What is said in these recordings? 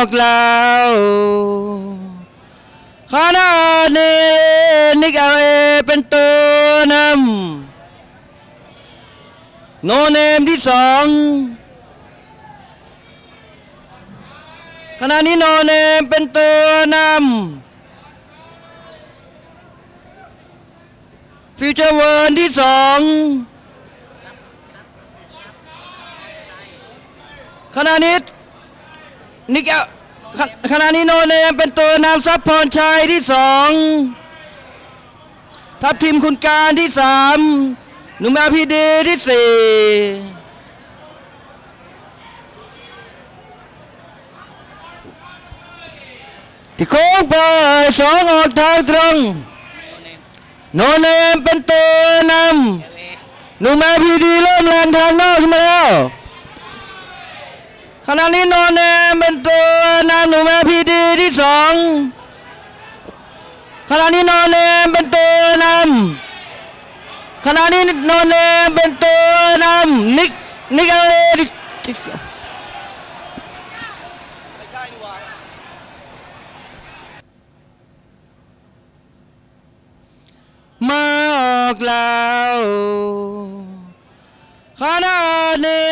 อกแล้วขณะนี้นิกเอลเอเป็นตัวนำโนเนมที่สองขณะนี้โนเนมเป็นตัวนำฟิวเจอร์เวิร์นที่สองขณะนี้ นิกเอลขขณะนี้โนเนมเป็นตัวนำซับพรชัยที่สองทัพทีมคุณการที่สามหนุ่มอาพีดีที่สี่ที่โค้งไปสองออกทางตรง โนเนมเป็นตัวนำหนุ่มแม่พีดีเริ่มแรงทางนอกขึ้นมาแล้ว ขณะนี้โนเนมเป็นตัวนำหนุ่มแม่พีดีที่สองขณะนี้โนเนมเป็นตัวนำขณะนี้โนเนมเป็นตัวนำนิกนิกเอเลที่มาออกแล้วขณะนี้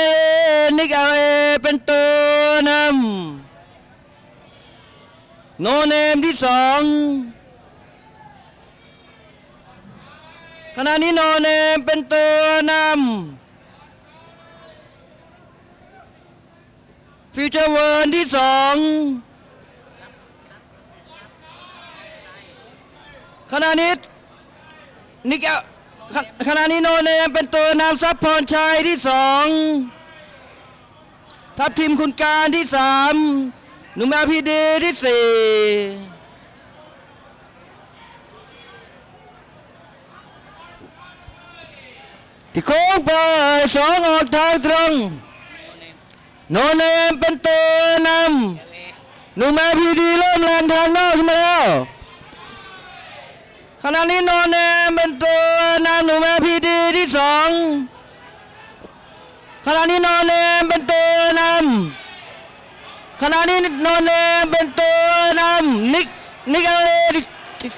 กเอลเอเป็นตัวนำ โนเนมที่สองขณะนี้โนเนมเป็นตัวนำฟิวเจอร์เวิร์นที่สองขณะนี้นิกขขณะนี้โนเนมเป็นตัวนำซับพรชัยที่สองทัพทีมคุณการที่สาม หนุ่มอาพีดีที่สี่ที่โค้งไปสองออกทางตรงโนเนมเป็นตัวนำหนุ่มอาพีดีเริ่มแรงทางนอกขึ้นมาแล้วขณะนี้โนเนมเป็นตัวนำหนุ่มแม่พีดีที่สองขณะนี้โนเนมเป็นตัว ขณะนี้โนเนมเป็นตัวนำนิกนิกเอเลที่